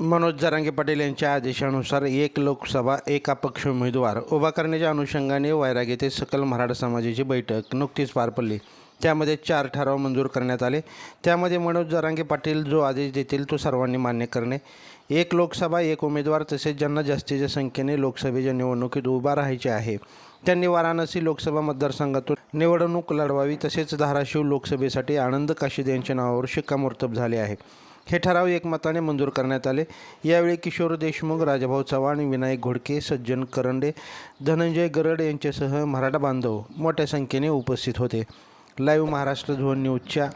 मनोज जरांगे पाटील यांच्या आदेशानुसार एक लोकसभा एक अपक्ष उमेदवार उभा करण्याच्या अनुषंगाने वैराग येथे सकल मराठा समाजाची बैठक नुकतीच पार पडली. त्यामध्ये चार ठराव मंजूर करण्यात आले. त्यामध्ये मनोज जरांगे पाटील जो आदेश देतील तो सर्वांनी मान्य करणे. एक लोकसभा एक उमेदवार तसेच ज्यांना जास्तीच्या संख्येने लोकसभेच्या निवडणुकीत उभा राहायचे आहे. त्यांनी वाराणसी लोकसभा मतदारसंघातून निवडणूक लढवावी तसेच धाराशिव लोकसभेसाठी आनंद काशीद यांच्या नावावर शिक्कामोर्तब झाले आहे. हे ठराव एकमताने मंजूर करण्यात आले. यावेळी किशोर देशमुख राजाभाऊ चव्हाण विनायक घोडके सज्जन करंडे धनंजय गरड यांच्यासह मराठा बांधव मोठ्या संख्येने उपस्थित होते. लाईव्ह महाराष्ट्र झोन न्यूजच्या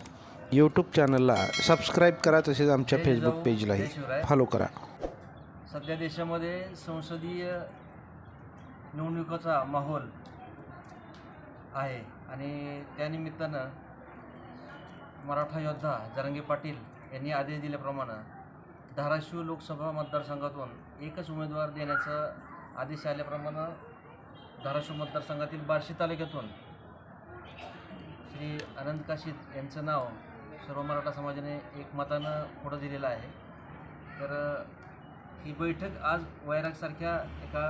यूट्यूब चॅनलला सबस्क्राईब करा तसेच आमच्या फेसबुक पेजलाही फॉलो करा. सध्या देशामध्ये संसदीय निवडणुकीचा माहोल आहे आणि त्यानिमित्तानं मराठा योद्धा जरंगे पाटील यांनी आदेश दिल्याप्रमाणे धाराशिव लोकसभा मतदारसंघातून एकच उमेदवार देण्याचा आदेश आल्याप्रमाणे धाराशिव मतदारसंघातील बार्शी तालुक्यातून श्री अनंत काशीद यांचं नाव सर्व मराठा समाजाने एकमतानं पुढं दिलेलं आहे. तर ही बैठक आज वैरागसारख्या एका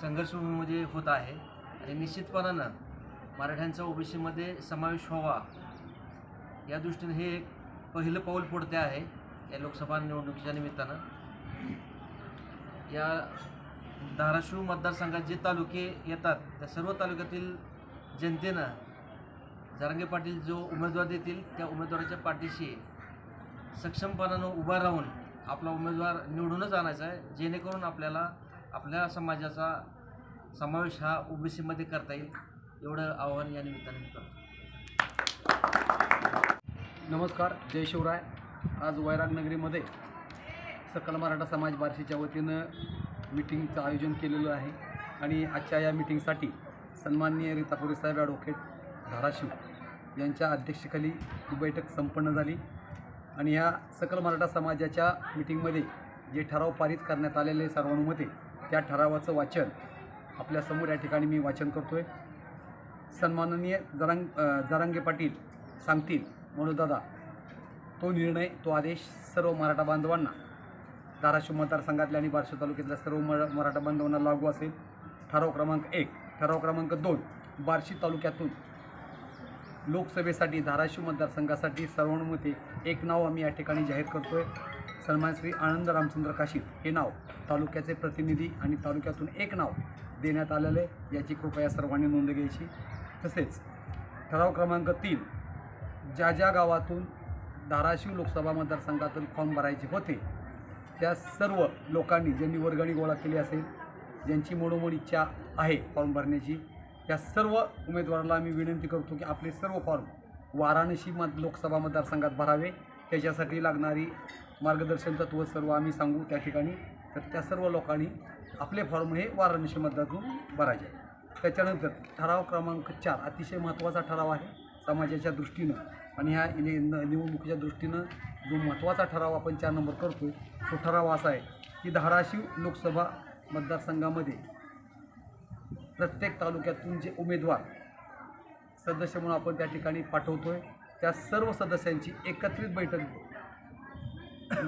संघर्षभूमीमध्ये होत आहे आणि निश्चितपणानं मराठ्यांचा ओबीसीमध्ये समावेश व्हावा या दृष्टीने हे एक पहिलं पाऊल पुढते आहे या लोकसभा निवडणुकीच्या निमित्तानं. या धाराशिव मतदारसंघात जे तालुके येतात त्या सर्व तालुक्यातील जनतेनं जारंगे पाटील जो उमेदवार देतील त्या उमेदवाराच्या पाठीशी सक्षमपणानं उभा राहून आपला उमेदवार निवडूनच आणायचा आहे. जेणेकरून आपल्याला आपल्या समाजाचा समावेश हा ओबीसीमध्ये करता येईल एवढं आव्हान या निमित्ताने मी करतो. नमस्कार जय शिवराय. आज वैरागनगरीमध्ये सकल मराठा समाज बार्शीच्या वतीनं मिटिंगचं आयोजन केलेलं आहे. आणि आजच्या या मिटिंगसाठी सन्माननीय रीतापुरी साहेब ॲडव्होकेट धाराशिव यांच्या अध्यक्षतेखाली ही बैठक संपन्न झाली. आणि या सकल मराठा समाजाच्या मिटिंगमध्ये जे ठराव पारित करण्यात आलेले सर्वानुमते त्या ठरावाचं वाचन आपल्यासमोर या ठिकाणी मी वाचन करतो आहे सन्माननीय जरांग जरांगे पाटील सांगतील म्हणून दादा तो निर्णय तो आदेश सर्व मराठा बांधवांना धाराशिव मतदारसंघातल्या आणि बार्शी तालुक्यातल्या सर्व मरा मराठा बांधवांना लागू असेल. ठराव क्रमांक एक ठराव क्रमांक दोन बार्शी तालुक्यातून लोकसभेसाठी धाराशिव मतदारसंघासाठी सर्वानुमते एक नाव आम्ही या ठिकाणी जाहीर करतो आहे सन्मान श्री आनंद रामचंद्र काशीद हे नाव तालुक्याचे प्रतिनिधी आणि तालुक्यातून एक नाव देण्यात आलेलं आहे. याची कृपया सर्वांनी नोंद घ्यायची. तसेच ठराव क्रमांक तीन ज्या ज्या गावातून धाराशिव लोकसभा मतदारसंघातून फॉर्म भरायचे होते त्या सर्व लोकांनी ज्यांनी वर्गणी गोळा केली असेल ज्यांची मोडोमोड इच्छा आहे फॉर्म भरण्याची त्या सर्व उमेदवाराला आम्ही विनंती करतो की आपले सर्व फॉर्म वाराणसी मत लोकसभा मतदारसंघात भरावे. त्याच्यासाठी लागणारी मार्गदर्शन तत्व सर्व आम्ही सांगू त्या ठिकाणी. तर त्या सर्व लोकांनी आपले फॉर्म हे वाराणसी मतदारातून भरायचे. त्याच्यानंतर ठराव क्रमांक चार अतिशय महत्त्वाचा ठराव आहे. समाजाच्या दृष्टीनं आणि ह्या इले निवडणुकीच्या दृष्टीनं जो महत्त्वाचा ठराव आपण चार नंबर करतो तो ठराव असा आहे की धाराशिव लोकसभा मतदारसंघामध्ये प्रत्येक तालुक्यातून जे उमेदवार सदस्य म्हणून आपण त्या ठिकाणी पाठवतो आहे त्या सर्व सदस्यांची एकत्रित बैठक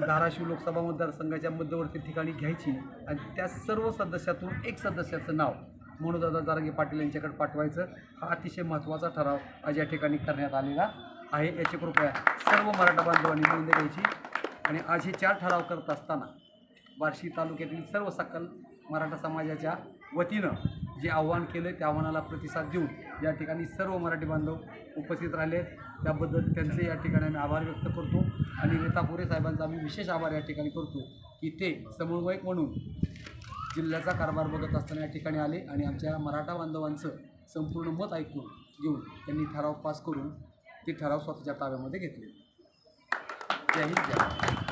धाराशिव लोकसभा मतदारसंघाच्या मध्यवर्ती ठिकाणी घ्यायची आणि त्या सर्व सदस्यातून एक सदस्याचं नाव मनोदादा जारंगे पाटील यांच्याकडे पाठवायचं. हा अतिशय महत्त्वाचा ठराव आज या ठिकाणी करण्यात आलेला आहे. याची कृपया सर्व मराठा बांधवांनी नोंद घ्यायची आणि आज हे चार ठराव करत असताना बार्शी तालुक्यातील सर्व सकल मराठा समाजाच्या वतीनं जे आव्हान केलं त्या आव्हानाला प्रतिसाद देऊन या ठिकाणी सर्व मराठी बांधव उपस्थित राहिले. त्याबद्दल त्यांचे या ठिकाणी आम्ही आभार व्यक्त करतो आणि रेतापुरे साहेबांचा आम्ही विशेष आभार या ठिकाणी करतो की ते समन्वयक म्हणून जिल्ह्याचा कारभार बघत असताना या ठिकाणी आले आणि आमच्या मराठा बांधवांचं संपूर्ण मत ऐकून घेऊन त्यांनी ठराव पास करून ते ठराव स्वतःच्या ताब्यामध्ये घेतलेली. जय हिंद जय